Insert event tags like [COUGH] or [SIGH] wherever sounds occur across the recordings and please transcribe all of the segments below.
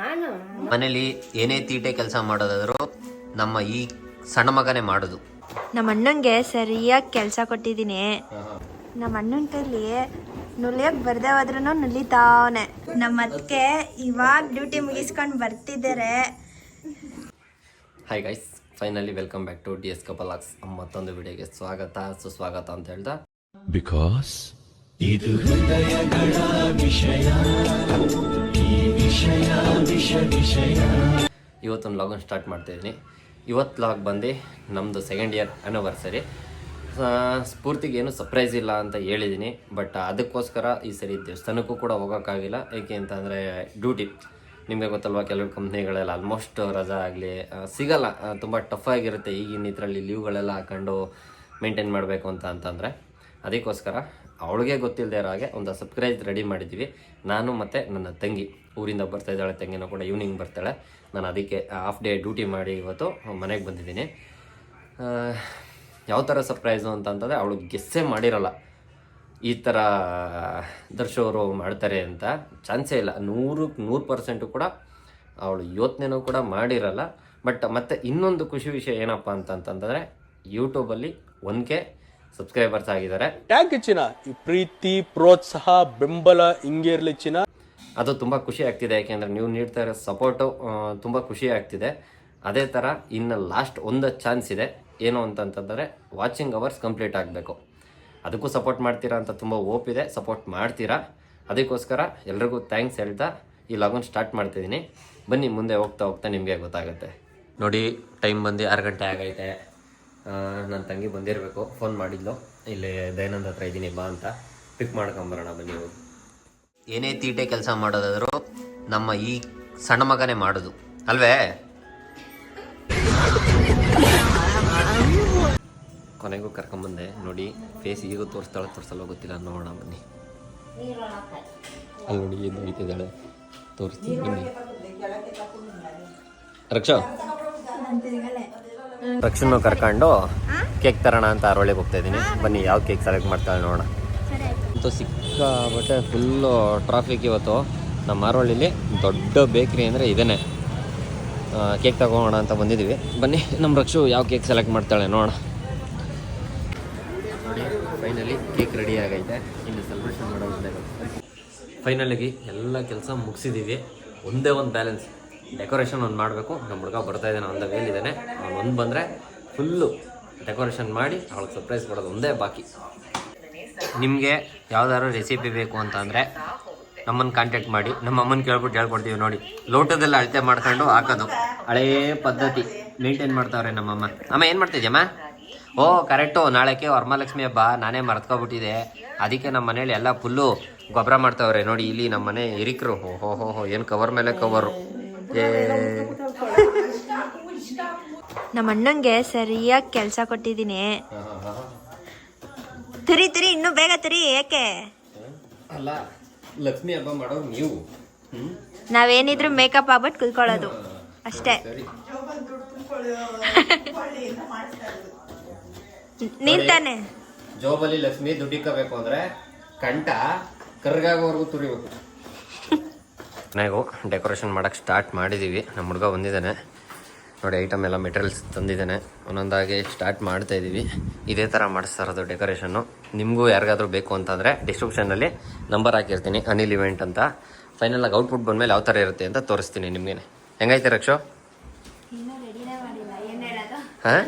ನಾನು ಮನೇಲಿ ಏನೇ ತೀಟೆ ಕೆಲಸ ಮಾಡೋದಾದ್ರು ನಮ್ಮ ಈ ಸಣ್ಣ ಮಗನೇ ಮಾಡೋದು. ನಮ್ಮ ಅಣ್ಣಂಗೆ ಸರಿಯಾಗಿ ಕೆಲಸ ಕೊಟ್ಟಿದ್ದೀನಿ. ನಮ್ಮ ಅಣ್ಣನ ಕೈಲಿ ನುಲಿಯಕ್ ಬರ್ದೇ ಹೋದ್ರೂ ನುಲಿತಾವನೆ. ನಮ್ಮ ಅದಕ್ಕೆ ಇವಾಗ ಡ್ಯೂಟಿ ಮುಗಿಸ್ಕೊಂಡು ಬರ್ತಿದ್ದಾರೆ. Hi guys finally welcome back to D S ಕಪಲಾಕ್ಸ್ ಮತ್ತೊಂದು ವಿಡಿಯೋಗೆ ಸ್ವಾಗತ ಸುಸ್ವಾಗತ ಅಂತ ಹೇಳ್ದ. Because ಇವತ್ತೊಂದು ಲಾಗನ್ ಸ್ಟಾರ್ಟ್ ಮಾಡ್ತಾಯಿದ್ದೀನಿ ಇವತ್ತು ಲಾಗ್ ಬಂದು ನಮ್ಮದು ಸೆಕೆಂಡ್ ಇಯರ್ ಆ್ಯನಿವರ್ಸರಿ ಸ್ಫೂರ್ತಿಗೆ ಏನು ಸರ್ಪ್ರೈಸ್ ಇಲ್ಲ ಅಂತ ಹೇಳಿದ್ದೀನಿ ಬಟ್ ಅದಕ್ಕೋಸ್ಕರ ಈ ಸರಿ ದೇವಸ್ಥಾನಕ್ಕೂ ಕೂಡ ಹೋಗೋಕ್ಕಾಗಿಲ್ಲ. ಏಕೆ ಅಂತಂದರೆ ಡ್ಯೂಟಿ ನಿಮಗೆ ಗೊತ್ತಲ್ವ, ಕೆಲವು ಕಂಪ್ನಿಗಳೆಲ್ಲ ಆಲ್ಮೋಸ್ಟ್ ರಜಾ ಆಗಲಿ ಸಿಗಲ್ಲ. ತುಂಬ ಟಫ್ ಆಗಿರುತ್ತೆ. ಈಗಿನ ಇದರಲ್ಲಿ ಲೀವ್ಗಳೆಲ್ಲ ಹಾಕೊಂಡು ಮೇಂಟೈನ್ ಮಾಡಬೇಕು ಅಂತ ಅಂತಂದರೆ. ಅದಕ್ಕೋಸ್ಕರ ಅವಳಿಗೆ ಗೊತ್ತಿಲ್ಲದೆ ಇರೋ ಹಾಗೆ ಒಂದು ಸರ್ಪ್ರೈಸ್ ರೆಡಿ ಮಾಡಿದ್ದೀವಿ. ನಾನು ಮತ್ತು ನನ್ನ ತಂಗಿ, ಊರಿಂದ ಬರ್ತಾ ಇದ್ದಾಳೆ, ತಂಗಿನೂ ಕೂಡ ಈವ್ನಿಂಗ್ ಬರ್ತಾಳೆ. ನಾನು ಅದಕ್ಕೆ ಹಾಫ್ ಡೇ ಡ್ಯೂಟಿ ಮಾಡಿ ಇವತ್ತು ಮನೆಗೆ ಬಂದಿದ್ದೀನಿ. ಯಾವ ಥರ ಸರ್ಪ್ರೈಸು ಅಂತಂತಂದರೆ ಅವಳು ಗೆಸ್ಸೇ ಮಾಡಿರಲ್ಲ. ಈ ಥರ ದರ್ಶವರು ಮಾಡ್ತಾರೆ ಅಂತ ಚಾನ್ಸೇ ಇಲ್ಲ. ನೂರು ನೂರು ಪರ್ಸೆಂಟು ಕೂಡ ಅವಳು ಯೋಚನೆನೂ ಕೂಡ ಮಾಡಿರಲ್ಲ. ಬಟ್ ಮತ್ತು ಇನ್ನೊಂದು ಖುಷಿ ವಿಷಯ ಏನಪ್ಪ ಅಂತಂತಂದರೆ ಯೂಟ್ಯೂಬಲ್ಲಿ ಕೆ ಸಬ್ಸ್ಕ್ರೈಬರ್ಸ್ ಆಗಿದ್ದಾರೆ. ಟ್ಯಾಂಕ್ ಚಿನ್ನ ಈ ಪ್ರೀತಿ ಪ್ರೋತ್ಸಾಹ ಬೆಂಬಲ ಹಿಂಗೆ ಇರಲಿ ಚಿನ್ನ ಅದು ತುಂಬ ಖುಷಿ ಆಗ್ತಿದೆ ಯಾಕೆಂದರೆ ನೀವು ನೀಡ್ತಾ ಇರೋ ಸಪೋರ್ಟು ತುಂಬ ಖುಷಿ ಆಗ್ತಿದೆ. ಅದೇ ಥರ ಇನ್ನು ಲಾಸ್ಟ್ ಒಂದು ಚಾನ್ಸ್ ಇದೆ. ಏನು ಅಂತಂತಂದರೆ ವಾಚಿಂಗ್ ಅವರ್ಸ್ ಕಂಪ್ಲೀಟ್ ಆಗಬೇಕು. ಅದಕ್ಕೂ ಸಪೋರ್ಟ್ ಮಾಡ್ತೀರಾ ಅಂತ ತುಂಬ ಓಪ್ ಇದೆ. ಸಪೋರ್ಟ್ ಮಾಡ್ತೀರಾ? ಅದಕ್ಕೋಸ್ಕರ ಎಲ್ರಿಗೂ ಥ್ಯಾಂಕ್ಸ್ ಹೇಳ್ತಾ ಈ ಲಾಗನ್ ಸ್ಟಾರ್ಟ್ ಮಾಡ್ತಿದ್ದೀನಿ. ಬನ್ನಿ ಮುಂದೆ ಹೋಗ್ತಾ ಹೋಗ್ತಾ ನಿಮಗೆ ಗೊತ್ತಾಗುತ್ತೆ. ನೋಡಿ ಟೈಮ್ ಬಂದು ಆರು ಗಂಟೆ ಆಗೈತೆ. ನನ್ನ ತಂಗಿ ಬಂದಿರಬೇಕು. ಫೋನ್ ಮಾಡಿದ್ಲು. ಇಲ್ಲಿ ದಯಾನಂದ ಹತ್ರ ಇದ್ದೀನಿ ಬಾ ಅಂತ. ಪಿಕ್ ಮಾಡ್ಕೊಂಬರೋಣ, ಬನ್ನಿ ಹೋಗಿ. ಏನೇ ತೀಟೆ ಕೆಲಸ ಮಾಡೋದಾದರೂ ನಮ್ಮ ಈ ಸಣ್ಣ ಮಗನೇ ಮಾಡೋದು. ಅಲ್ವೇ? ಕೊನೆಗೂ ಕರ್ಕೊಂಬಂದೆ. ನೋಡಿ ಫೇಸ್ ಈಗ ತೋರಿಸ್ತಾಳೆ ತೋರಿಸಲ್ಲ ಗೊತ್ತಿಲ್ಲ. ನೋಡೋಣ, ಬನ್ನಿ. ಅಲ್ಲಿ ನೋಡಿ ಏನು ನಡೀತಿದ್ದಾಳೆ ತೋರಿಸ್ತೀನಿ, ಬನ್ನಿ. ರಕ್ಷಾ. ರಕ್ಷನ್ನು ಕರ್ಕೊಂಡು ಕೇಕ್ ತರೋಣ ಅಂತ ಅರೊಳಗೆ ಹೋಗ್ತಾ ಇದ್ದೀನಿ. ಬನ್ನಿ ಯಾವ ಕೇಕ್ ಸೆಲೆಕ್ಟ್ ಮಾಡ್ತಾಳೆ ನೋಡೋಣ. ಅಂತೂ ಸಿಕ್ಕಾಬಟ್ಟೆ ಫುಲ್ಲು ಟ್ರಾಫಿಕ್ ಇವತ್ತು. ನಮ್ಮ ಮಾರೋಳಿಲಿ ದೊಡ್ಡ ಬೇಕ್ರಿ ಅಂದರೆ ಇದೇ ಕೇಕ್ ತಗೋಣ ಅಂತ ಬಂದಿದ್ದೀವಿ ಬನ್ನಿ ನಮ್ಮ ರಕ್ಷು ಯಾವ ಕೇಕ್ ಸೆಲೆಕ್ಟ್ ಮಾಡ್ತಾಳೆ ನೋಡೋಣ. ನೋಡಿ ಫೈನಲಿ ಕೇಕ್ ರೆಡಿ ಆಗೈತೆ. ಇನ್ನು ಸೆಲೆಬ್ರೇಷನ್ ಮಾಡೋದು ಫೈನಲಿಗೆ ಎಲ್ಲ ಕೆಲಸ ಮುಗಿಸಿದ್ದೀವಿ ಒಂದೇ ಒಂದು ಬ್ಯಾಲೆನ್ಸ್ ಡೆಕೋರೇಷನ್ ಒಂದು ಮಾಡಬೇಕು. ನಮ್ಮ ಹುಡುಗ ಬರ್ತಾ ಇದ್ದಾನೆ ಒಂದು ವೇಲಿದ್ದಾನೆ ಅವ್ನು ಒಂದು ಬಂದರೆ ಫುಲ್ಲು ಡೆಕೋರೇಷನ್ ಮಾಡಿ ಅವಳಿಗೆ ಸರ್ಪ್ರೈಸ್ ಕೊಡೋದು ಒಂದೇ ಬಾಕಿ. ನಿಮಗೆ ಯಾವ್ದಾದ್ರು ರೆಸಿಪಿ ಬೇಕು ಅಂತ ಅಂದರೆ ನಮ್ಮನ್ನು ಕಾಂಟ್ಯಾಕ್ಟ್ ಮಾಡಿ. ನಮ್ಮ ಅಮ್ಮನ ಕೇಳ್ಬಿಟ್ಟು ಹೇಳ್ಕೊಡ್ತೀವಿ ನೋಡಿ. ಲೋಟದಲ್ಲಿ ಅಳತೆ ಮಾಡ್ಕೊಂಡು ಹಾಕೋದು. ಹಳೇ ಪದ್ಧತಿ. ಮೇಂಟೈನ್ ಮಾಡ್ತಾವ್ರೆ ನಮ್ಮಮ್ಮ ಅಮ್ಮ, ಏನು ಮಾಡ್ತಿದ್ಯಮ್ಮ? ಓ ಕರೆಕ್ಟು ನಾಳೆಗೆ ವರಮಹಾಲಕ್ಷ್ಮಿ ಹಬ್ಬ. ನಾನೇ ಮರ್ತ್ಕೊಬಿಟ್ಟಿದೆ ಅದಕ್ಕೆ ನಮ್ಮ ಮನೇಲಿ ಎಲ್ಲ ಫುಲ್ಲು ಗೊಬ್ಬರ ಮಾಡ್ತಾವ್ರೆ. ನೋಡಿ, ಇಲ್ಲಿ ನಮ್ಮ ಮನೆ ಹಿರಿಕರು. ಹೋ ಹೋ ಏನು ಕವರ್ ಮೇಲೆ ಕವರು ನಮ್ಮ ಅಣ್ಣಂಗೆ ಸರಿಯಾಗಿ ಕೆಲಸ ಕೊಟ್ಟಿದ್ದೀನಿ. ತಿರಿ ತಿರಿ ಇನ್ನೂ ಬೇಗ ತಿರಿ ಏಕೆ? ಅಲ್ಲ ಲಕ್ಷ್ಮಿ ಹಬ್ಬ ಮಾಡೋ ನೀವು. ನಾವೇನಿದ್ರು ಮೇಕಪ್ ಆಗ್ಬಿಟ್ಟು ಕುತ್ಕೊಳ್ಳೋದು. ಅಷ್ಟೇ. [LAUGHS] ನಿಂತಾನೆ ನೀನ್ ತಾನೆ ಜೋಬಲ್ಲಿ ಲಕ್ಷ್ಮಿ ದುಡ್ಡಿಕ್ಕಬೇಕು ಅಂದ್ರೆ ಕಂಠ ಕರ್ಗಾಗೋವರೆಗೂ ತುರಿಬೇಕು. ಮನೆಗೂ ಡೆಕೋರೇಷನ್ ಮಾಡೋಕ್ಕೆ ಸ್ಟಾರ್ಟ್ ಮಾಡಿದ್ದೀವಿ ನಮ್ಮ ಹುಡುಗ ಬಂದಿದ್ದಾನೆ ನೋಡಿ ಐಟಮ್ ಎಲ್ಲ ಮೆಟೀರಿಯಲ್ಸ್ ತಂದಿದ್ದಾನೆ. ಒಂದೊಂದಾಗಿ ಸ್ಟಾರ್ಟ್ ಮಾಡ್ತಾ ಇದ್ದೀವಿ ಇದೇ ಥರ ಮಾಡಿಸ್ತಾ ಅದು ಡೆಕೋರೇಷನ್ನು ನಿಮಗೂ ಯಾರಿಗಾದ್ರೂ ಬೇಕು ಅಂತಂದರೆ ಡಿಸ್ಕ್ರಿಪ್ಷನಲ್ಲಿ ನಂಬರ್ ಹಾಕಿರ್ತೀನಿ ಅನಿಲ್ ಇವೆಂಟ್ ಅಂತ. ಫೈನಲಾಗಿ ಔಟ್ಪುಟ್ ಬಂದಮೇಲೆ ಯಾವ ಥರ ಇರುತ್ತೆ ಅಂತ ತೋರಿಸ್ತೀನಿ ನಿಮಗೆ. ಹೆಂಗೈತೆ ರಕ್ಷೋ? ಹಾಂ?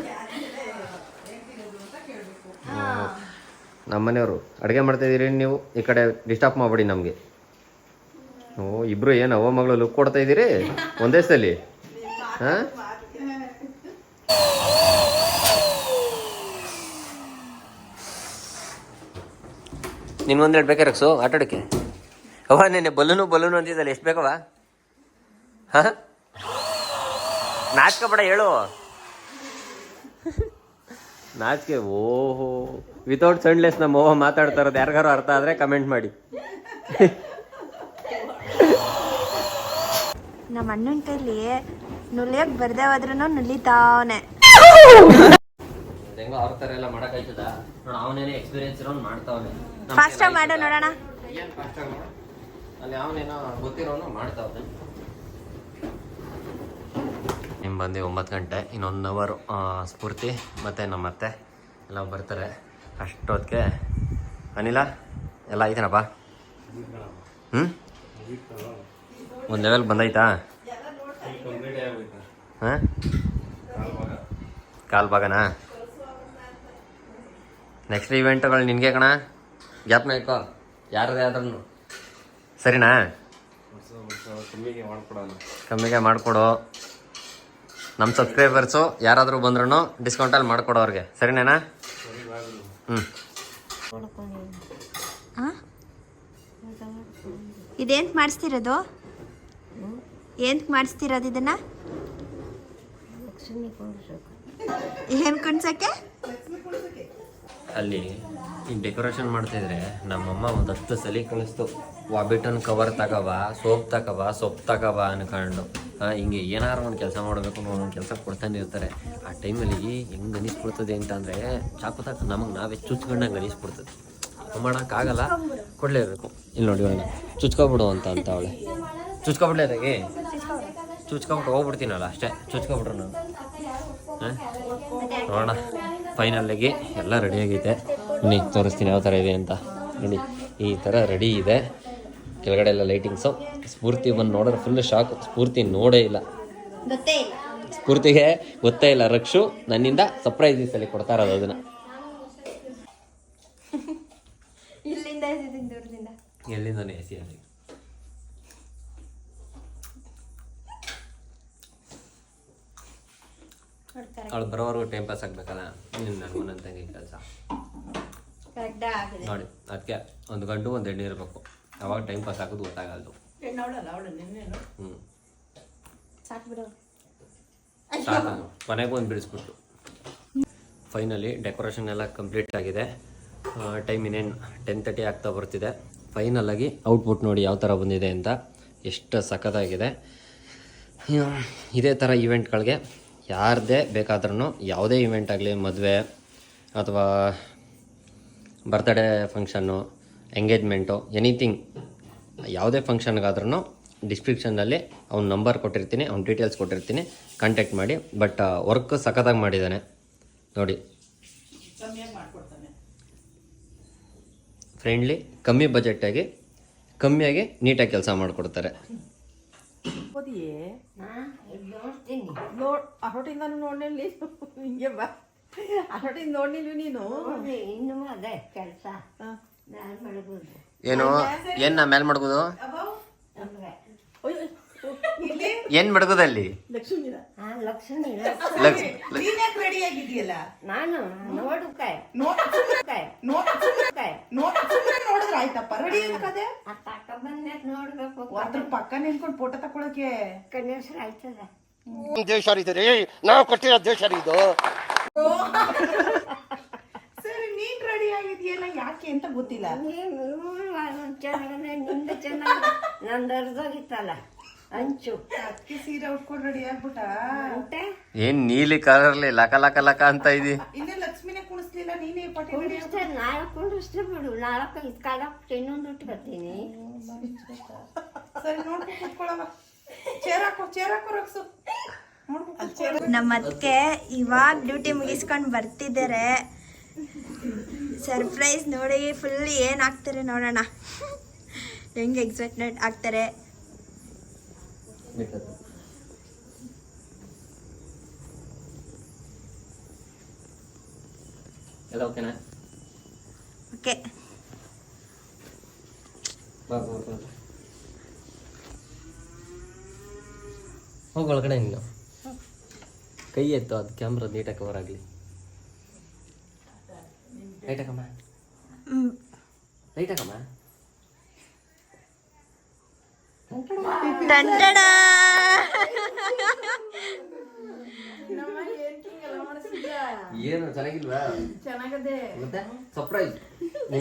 ನಮ್ಮನೆಯವರು ಅಡುಗೆ ಮಾಡ್ತಾ ಇದೀರಿ ನೀವು? ಈ ಕಡೆ ಡಿಸ್ಟರ್ಬ್ ಮಾಡಬೇಡಿ ನಮಗೆ. ಓ ಇಬ್ರು ಏನು ಅವ್ವ ಮಗಳು ಲುಕ್ ಕೊಡ್ತಾ ಇದ್ದೀರಿ? ಒಂದೇ ಸಲ? ಹಾಂ? ಎರಡು ಬೇಕಾ ರಕ್ಸು ಆಟಾಡಕ್ಕೆ ಅವ ನೆನ್ನೆ ಬಲೂನು ಬಲೂನು ಅಂತಿದ್ದಲ್ಲ ಎಷ್ಟು ಬೇಕವ ಹಾಂ? ನಾಚ್ಕೊಬೇಡ ಹೇಳು. ನಾಚಿಕೆ ಓಹೋ. ವಿತೌಟ್ ಸಣ್ಲೆಸ್ ನಮ್ಮ ಓಹೋ ಮಾತಾಡ್ತಾ ಇರೋದು ಯಾರಿಗಾರು ಅರ್ಥ ಆದರೆ ಕಮೆಂಟ್ ಮಾಡಿ. ನಮ್ಮ ಅಣ್ಣನ ಕೈಲಿ ನುಲಿಯಕ್ ಬರ್ದೇ ಹೋದ್ರೂ ನುಲಿತಾವನೆ. ಹೆಂಗೋ ಅವ್ರ ಒಂಬತ್ ಎಲ್ಲ ಮಾಡೋಕ್ಕಾಯ್ತದ ನೋಡು ಅವನೇನೇ ಎಕ್ಸ್ಪೀರಿಯನ್ಸ್ ಇರೋನು ಮಾಡ್ತಾವನೆ. ಫಾಸ್ಟಾಗಿ ಮಾಡು ನೋಡೋಣ. ಅಲ್ಲಿ ಅವನೇನೋ ಗೊತ್ತಿರೋನು ಮಾಡ್ತಾವ್ನೆ. ನಿಮ್ಮ ಬಂದು ಒಂಬತ್ತು ಗಂಟೆ ಇನ್ನೊಂದು ಅವರ್ ಸ್ಫೂರ್ತಿ ಮತ್ತು ನಮ್ಮ ಅತ್ತೆ ಎಲ್ಲ ಬರ್ತಾರೆ. ಅಷ್ಟೊತ್ತಿಗೆ ಅನಿಲ ಎಲ್ಲ ಐತೇನಪ್ಪ ಹ್ಞೂ ಒಂದು ಲೆವೆಲ್ ಬಂದೈತಾ? ಹಾಂ? ಕಾಲ್ ಭಾಗನಾ? ನೆಕ್ಸ್ಟ್ ಇವೆಂಟ್ಗಳು ನಿನಗೆ ಕಣ? ಗ್ಯಾಪ್ ಇಕ್ಕೋ ಯಾರದೇ ಆದ್ರೂ ಸರಿನಾ? ಕಮ್ಮಿಗೆ ಮಾಡಿಕೊಡು. ನಮ್ಮ ಸಬ್ಸ್ಕ್ರೈಬರ್ಸು ಯಾರಾದರೂ ಬಂದ್ರೂ ಡಿಸ್ಕೌಂಟಲ್ಲಿ ಮಾಡಿಕೊಡು ಅವ್ರಿಗೆ. ಸರಿನೇನಾ? ಹ್ಞೂ ಇದೇನು ಮಾಡಿಸ್ತಿರೋದು? ಏಂತ ಮಾಡಿಸ್ತಿರೋದು ಇದನ್ನ? ಏನ್ ಕುಣ್ಸಕ್ಕೆ? ಅಲ್ಲಿ ಈ ಡೆಕೋರೇಷನ್ ಮಾಡ್ತಿದ್ರೆ ನಮ್ಮಮ್ಮ ಒಂದು ಹತ್ತು ಸಲ ಕಳಿಸ್ತು ವಾಬಿಟನ್ ಕವರ್ ತಗವ, ಸೋಪ್ ತಗವ, ಸೊಪ್ಪು ತಗವ ಅನ್ಕೊಂಡು. ಹಿಂಗೆ ಏನಾರು ಒಂದು ಕೆಲಸ ಮಾಡಬೇಕು ಒಂದು ಕೆಲಸ ಕೊಡ್ತಾನೆ ಇರ್ತಾರೆ. ಆ ಟೈಮಲ್ಲಿ ಹೆಂಗೆ ಅನಿಸ್ಬಿಡ್ತದೆ ಅಂತಂದರೆ ಚಾಕು ತಕ ನಮಗೆ ನಾವೇ ಚುಚ್ಕೊಂಡಂಗೆ ಅನಿಸ್ಬಿಡ್ತದೆ. ಮಾಡೋಕ್ಕಾಗಲ್ಲ ಕೊಡಲೇಬೇಕು. ಇಲ್ಲಿ ನೋಡಿ ಚುಚ್ಕೊಬಿಡು ಅಂತ ಅಂತ ಅವಳೆ. ಚುಚ್ಕೊಬಿಡ್ಲೆ ಅದಾಗಿ? ಚುಚ್ಕೊಬಿಟ್ಟು ಹೋಗ್ಬಿಡ್ತೀನಲ್ಲ ಅಷ್ಟೇ ಚುಚ್ಕೊಬಿಟ್ರು ನಾನು. ಹಾಂ? ನೋಡೋಣ ಫೈನಲ್ಲಾಗಿ ಎಲ್ಲ ರೆಡಿ ಆಗೈತೆ. ಬನ್ನಿ ತೋರಿಸ್ತೀನಿ ಯಾವ ಥರ ಇದೆ ಅಂತ. ನೋಡಿ ಈ ಥರ ರೆಡಿ ಇದೆ. ಕೆಳಗಡೆ ಎಲ್ಲ ಲೈಟಿಂಗ್ಸು ಸ್ಫೂರ್ತಿ ಬಂದು ನೋಡಿದ್ರೆ ಫುಲ್ ಶಾಕ್ ಸ್ಫೂರ್ತಿ ನೋಡೇ ಇಲ್ಲ. ಸ್ಫೂರ್ತಿಗೆ ಗೊತ್ತೇ ಇಲ್ಲ. ರಕ್ಷು ನನ್ನಿಂದ ಸರ್ಪ್ರೈಸಸ್ ಅಲ್ಲಿ ಸಲ ಕೊಡ್ತಾ ಇರೋದು ಅದನ್ನು. ಎಲ್ಲಿಂದನೇ ಎಸಿ ಅಲ್ಲಿ ನೋಡ್ತಾರೆ ಅವಳು ಬರೋವರೆಗೂ ಟೈಮ್ ಪಾಸ್ ಆಗಬೇಕಲ್ಲ? ನಿನ್ನ ನನಗೂ ನನ್ನ ತಂಗಿ ಕೆಲಸ. ಕರೆಕ್ಟ್ ಆಗಿದೆ. ನೋಡಿ ಅದಕ್ಕೆ ಒಂದು ಗಂಡು ಒಂದು ಹೆಣ್ಣು ಇರಬೇಕು. ಅವಾಗ ಟೈಮ್ ಪಾಸ್ ಆಗೋದು ಗೊತ್ತಾಗಲ್ದು. ಹೆಣ್ಣವಳಲ್ಲ ಅವಳು ನಿನ್ನೇನು? ಹ್ಞೂ ಕೊನೆಗೂ ಒಂದು ಬಿಡಿಸ್ಬಿಟ್ಟು. ಫೈನಲಿ ಡೆಕೋರೇಷನ್ ಎಲ್ಲ ಕಂಪ್ಲೀಟ್ ಆಗಿದೆ. ಟೈಮ್ ಇನ್ನೇನು ಟೆನ್ ತರ್ಟಿ ಆಗ್ತಾ ಬರ್ತಿದೆ. ಫೈನಲಾಗಿ ಆಗಿ ಔಟ್ಪುಟ್ ನೋಡಿ ಯಾವ ಥರ ಬಂದಿದೆ ಅಂತ. ಎಷ್ಟು ಸಖತ್ತಾಗಿದೆ. ಇದೇ ಥರ ಇವೆಂಟ್ಗಳಿಗೆ ಯಾರದೇ ಬೇಕಾದ್ರೂ ಯಾವುದೇ ಇವೆಂಟ್ ಆಗಲಿ, ಮದುವೆ ಅಥವಾ ಬರ್ತ್ಡೇ ಫಂಕ್ಷನ್ನು ಎಂಗೇಜ್ಮೆಂಟು ಎನಿಥಿಂಗ್ ಯಾವುದೇ ಫಂಕ್ಷನ್ಗಾದ್ರೂ ಡಿಸ್ಕ್ರಿಪ್ಷನ್ನಲ್ಲಿ ಅವ್ನ ನಂಬರ್ ಕೊಟ್ಟಿರ್ತೀನಿ, ಅವ್ನ ಡೀಟೇಲ್ಸ್ ಕೊಟ್ಟಿರ್ತೀನಿ ಕಾಂಟ್ಯಾಕ್ಟ್ ಮಾಡಿ. ಬಟ್ ವರ್ಕ್ ಸಖತ್ತಾಗಿ ಮಾಡಿದ್ದಾನೆ. ನೋಡಿ. ಫ್ರೆಂಡ್ಲಿ ಕಮ್ಮಿ ಬಜೆಟ್ಟಾಗಿ ಕಮ್ಮಿಯಾಗಿ ನೀಟಾಗಿ ಕೆಲಸ ಮಾಡಿಕೊಡ್ತಾರೆ. ಓದಿಯೇ ನೋಡ್ ಅಹೊಟ್ಟಿಂದ ನೋಡ್ನಿಲ್ಲ ಹಿಂಗೆ ಬಾ. ಅಹೊಟ್ಟಿಂದ ನೋಡ್ನಿಲ್ವ ನೀನು? ಇನ್ನು ಅದೇ ಕೆಲಸ. ಏನು ಏನ್ ನಾ ಮೇಲೆ ಮಾಡ್ಬೋದು? ಏನು ಮಡಗೋದಲ್ಲಿ? ಅಲ್ಲಿ ಆ ನೀನ್ಯಾಕೆ ರೆಡಿ ಆಗಿದೆಯಲ್ಲ ನಾನು ನೋಡು ಕಾಯ್. ನೋಡ್ ಕಾಯ್. ನೋಡಿದ್ರೆ ಆಯ್ತಪ್ಪ. ರೆಡಿ ಆಗದೆ ಆ ತಕ ಬಂದ ನೋಡ್ಬೇಕು. ಅದ್ರ ಪಕ್ಕ ನಿಂತ್ಕೊಂಡು ಫೋಟೋ ತಕೊಳಕ್ಕೆ ಕನ್ಯಾಸರ ಆಯ್ತದ. ದೇಶ ಇದು ರೀ ನಾವು ಕೊಟ್ಟಿರೋ ದೇಶ ರೀ ಇದು ಸರಿ ನೀನ್ ರೆಡಿ ಆಗಿದ್ಯಲ್ಲ ಯಾಕೆ ಅಂತ ಗೊತ್ತಿಲ್ಲ. ನೀನು ಚೆನ್ನಾಗನೆ ನಿಂದ ಚೆನ್ನಾಗ ನಂದು ಅರ್ಧೋಗಿತ್ತಲ್ಲ. ಅಂಚು. ಅದಕ್ಕೆ ಸೀರೆ ಉಟ್ಕೊಂಡು ರೆಡಿ ಆಗ್ಬಿಟ್ಟ. ಏನ್ ನೀಲಿ ಕಲರ್ಲಿ ಲಕ ಲಕ ಲಕ ಅಂತ ಇದೆ? ಇನ್ನೇ ಲಕ್ಷ್ಮಿನೇ ಕುಣಿಸ್ಲಿಲ್ಲ ನೀನೇ ಪಟ್ಟಿ ರೆಡಿ ಕುಂಡಿಸ್ತೆ ನಾಳೆ ಕುಂಡಿಸ್ತೆ ಬಿಡು. ನಾಳೆ ಇದು ಕಾಲಕ್ಕೆ ಇನ್ನೊಂದು ಉಟ್ಕೊತೀನಿ ಸರಿ ನೋಡ್ಕೊ ಕೂತ್ಕೊಳ್ಳವ ಚೇರ್ ಹಾಕೋ ಚೇರ್ ಹಾಕೋ ರಕ್ಸು. ನಮ್ಮ ಅತ್ತೆ ಇವಾಗ ಡ್ಯೂಟಿ ಮುಗಿಸ್ಕೊಂಡು ಬರ್ತಿದ್ದಾರೆ. ಸರ್ಪ್ರೈಸ್ ನೋಡಿ ಫುಲ್ ಏನು ಆಗ್ತಾರೆ ನೋಡೋಣ. ಹೆಂಗೆ ಎಕ್ಸೈಟ್ಮೆಂಟ್ ಆಗ್ತಾರೆ? ಎಲ್ಲ ಓಕೆನಾ ಓಕೆ ಬಾ ಬಾ ಬಾ. ಹೋಗಿ ಒಳಗಡೆ ನೀನು. ಕೈ ಎತ್ತು ಅದು ಕ್ಯಾಮ್ರಾ ನೀಟಾಗಿ ಕವರ್ ಆಗಲಿ. ಲೈಟ್ ಹಾಕಮ್ಮ. ಲೈಟ್ ಹಾಕಮ್ಮ. ಟಂಟಡ ಏನು ಚೆನ್ನಾಗಿಲ್ವಾ? ಚೆನ್ನಾಗದೆ. ಮತ್ತೆ? ಸರ್ಪ್ರೈಸ್ [LAUGHS]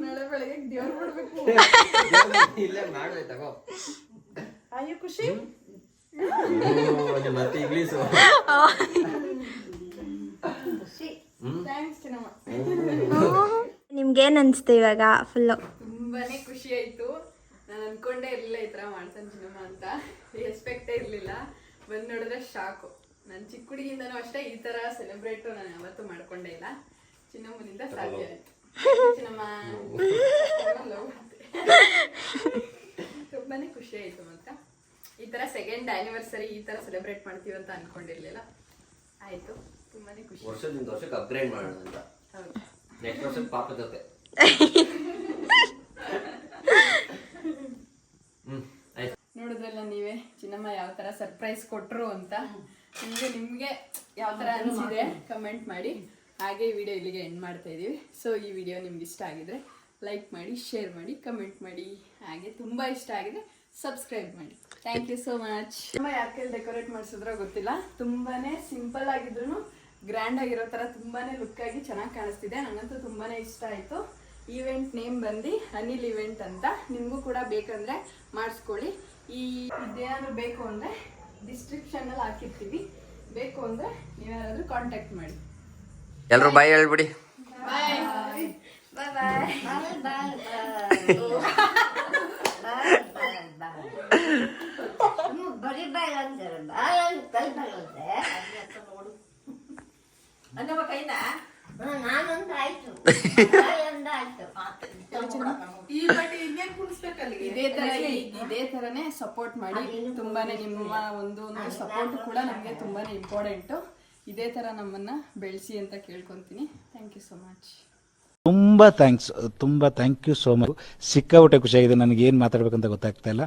ನಾಳೆ ಬೆಳಗ್ಗೆ ದೇವ್ರು ಮಾಡ್ಬೇಕು [LAUGHS] ಇಲ್ಲ ಮಾಡಿದೆ ತಗೋ. ಅಯ್ಯೋ ಖುಷಿ. ಮತ್ತೆ ಇಂಗ್ಲೀಷು ಥ್ಯಾಂಕ್ಸ್ ಚಿನ್ನಮ್ಮ. ನಿಮ್ಗೇನು ಅನಿಸ್ತು ಇವಾಗ ಫುಲ್ಲು ತುಂಬಾನೇ ಖುಷಿ ಆಯ್ತು. ಅನ್ಕೊಂಡೇ ಇರಲಿಲ್ಲ ಈ ಥರ ಮಾಡ್ತಾನೆ ಸಿನಿಮಾ ಅಂತ. ಎಕ್ಸ್ಪೆಕ್ಟೇ ಇರಲಿಲ್ಲ. ಬಂದು ನೋಡಿದ್ರೆ ಶಾಕು ನಾನು ಚಿಕ್ಕ ಹುಡುಗಿಯಿಂದನೂ ಅಷ್ಟೇ ಈ ಥರ ಸೆಲೆಬ್ರೇಟು ನಾನು ಯಾವತ್ತೂ ಮಾಡ್ಕೊಂಡೇ ಇಲ್ಲ. ಚಿನ್ನಮ್ಮನಿಂದ ಸಾಧ್ಯ ಆಯ್ತು. ಚಿನ್ನಮ್ಮ. ತುಂಬಾ ಖುಷಿ ಆಯ್ತು ಅಂತ ಈ ತರ ಸೆಕೆಂಡ್ ಆನಿವರ್ಸರಿ ಈ ತರ ಸೆಲೆಬ್ರೇಟ್ ಮಾಡ್ತೀವಿ ಅಂತ ಅನ್ಕೊಂಡಿರ್ಲಿಲ್ಲ. ಆಯ್ತು. ತುಂಬಾನೇ ಖುಷಿ. ವರ್ಷದಿಂದ ವರ್ಷಕ್ಕೆ ಅಪ್ಗ್ರೇಡ್ ಮಾಡೋಣ ಅಂತ. ಹೌದು. ನೆಕ್ಸ್ಟ್ ವರ್ಷಕ್ಕೆ ಪಾಪ ಜೊತೆ. [LAUGHS] ನೋಡಿದ್ರಲ್ಲ ನೀವೇ ಚಿನ್ನಮ್ಮ ಯಾವ ತರ ಸರ್ಪ್ರೈಸ್ ಕೊಟ್ರು ಅಂತ? ನಿಮಗೆ ನಿಮಗೆ ಯಾವ ತರ ಅನಿಸಿದೆ ಕಮೆಂಟ್ ಮಾಡಿ. ಹಾಗೆ ಈ ವಿಡಿಯೋ ಇಲ್ಲಿಗೆ ಎಂಡ್ ಮಾಡ್ತಾ ಇದೀವಿ. ಸೊ ಈ ವಿಡಿಯೋ ನಿಮ್ಗೆ ಇಷ್ಟ ಆಗಿದ್ರೆ ಲೈಕ್ ಮಾಡಿ ಶೇರ್ ಮಾಡಿ ಕಮೆಂಟ್ ಮಾಡಿ. ಹಾಗೆ ತುಂಬಾ ಇಷ್ಟ ಆಗಿದೆ ಸಬ್ಸ್ಕ್ರೈಬ್ ಮಾಡಿ. ಥ್ಯಾಂಕ್ ಯು ಸೋ ಮಚ್ ತುಂಬ ಯಾಕೆ ಕೈಲಿ ಡೆಕೋರೇಟ್ ಮಾಡಿಸಿದ್ರೋ ಗೊತ್ತಿಲ್ಲ. ತುಂಬಾನೇ ಸಿಂಪಲ್ ಆಗಿದ್ರು ಗ್ರ್ಯಾಂಡ್ ಆಗಿರೋ ತರ ತುಂಬಾನೇ ಲುಕ್ ಆಗಿ ಚೆನ್ನಾಗಿ ಕಾಣಿಸ್ತಿದೆ. ನನಗಂತೂ ತುಂಬಾನೇ ಇಷ್ಟ ಆಯ್ತು. ಈವೆಂಟ್ ನೇಮ್ ಬಂದು ಅನಿಲ್ ಇವೆಂಟ್ ಅಂತ ನಿಮಗೂ ಕೂಡ ಬೇಕಂದ್ರೆ ಮಾಡಿಸ್ಕೊಳ್ಳಿ ಈ ಇದೇನಾದ್ರೂ ಬೇಕು ಅಂದ್ರೆ ಡಿಸ್ಕ್ರಿಪ್ಷನ್ ಅಲ್ಲಿ ಹಾಕಿರ್ತೀವಿ ಬೇಕು ಅಂದ್ರೆ ನೀವೇನಾದರೂ ಕಾಂಟ್ಯಾಕ್ಟ್ ಮಾಡಿ ಎಲ್ರು ಬಾಯ್ ಹೇಳ್ಬಿಡಿ ಅನ್ನವ ಕೈನ ನಾನೊಂದು ಆಯ್ತು ಈ ಬಟ್ಟೆ ಇನ್ನೇನ್ ಕುಣಿಸ್ಬೇಕಲ್ಲಿ ಇದೇ ತರ ಇದೇ ತರನೇ ಸಪೋರ್ಟ್ ಮಾಡಿ ತುಂಬಾನೇ ನಿಮ್ಮ ಒಂದು ಸಪೋರ್ಟ್ ಕೂಡ ನಮಗೆ ತುಂಬಾನೇ ಇಂಪಾರ್ಟೆಂಟ್ ಇದೇ ತರ ನಮ್ಮನ್ನ ಬೆಳೆಸಿ ಅಂತ ಕೇಳ್ಕೊಂತೀನಿ. ಥ್ಯಾಂಕ್ ಯು ಸೊ ಮಚ್ ತುಂಬ ಥ್ಯಾಂಕ್ಸ್ ತುಂಬ ಥ್ಯಾಂಕ್ ಯು ಸೋ ಮಚ್ ಸಿಕ್ಕಾಪಟ್ಟೆ ಖುಷಿಯಾಗಿದೆ. ನನಗೆ ಏನು ಮಾತಾಡ್ಬೇಕಂತ ಗೊತ್ತಾಗ್ತಾ ಇಲ್ಲ.